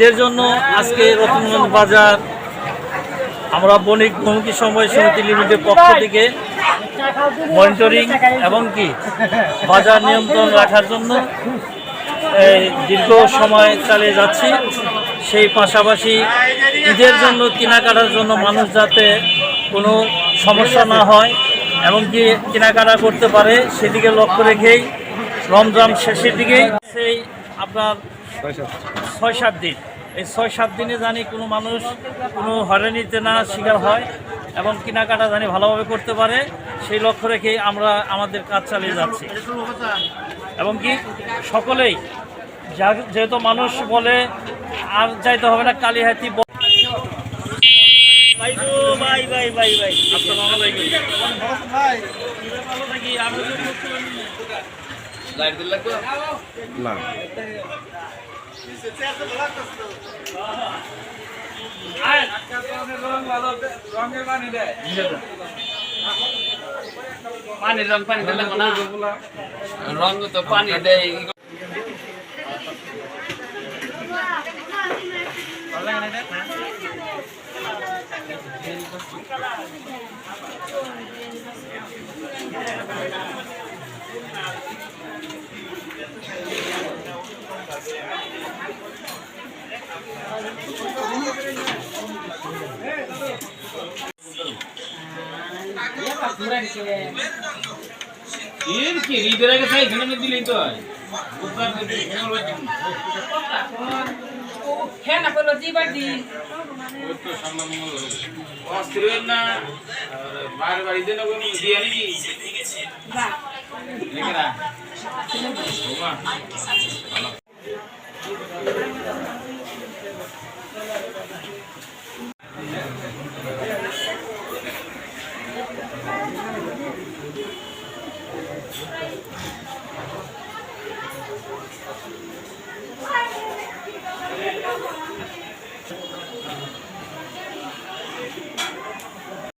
ঈদের জন্য আজকে রতনগঞ্জ বাজার, আমরা বণিক ভূমিকি সময় সমিতি লিমিটেড পক্ষ থেকে মনিটরিং এবং কি বাজার নিয়ন্ত্রণ রাখার জন্য দীর্ঘ সময় চালিয়ে যাচ্ছি। সেই পাশাপাশি ঈদের জন্য কেনাকাটার জন্য মানুষ যাতে কোনো সমস্যা না হয় এমনকি কেনাকাটা করতে পারে, সেদিকে লক্ষ্য রেখেই রমজান শেষের দিকেই সেই আপনার ছয় সাত দিন এই ছয় সাত দিনে জানি কোনো মানুষ কোনো হয়রানিতে না শিকার হয় এবং কেনাকাটা জানি ভালোভাবে করতে পারে সেই লক্ষ্য রেখেই আমরা আমাদের কাজ চালিয়ে যাচ্ছি এবং কি সকলেই যেহেতু মানুষ বলে আর যাইতে হবে না কালীহাতি ব- ভাই। না। পানি রং পানি দিলে না? রং তো পানি দেয়। এর কি? হৃদয় আগে সাই ঘন দিলেই তো হয়। হইন না বাইরে বাড়িতে না কোনো নাকি না ওমা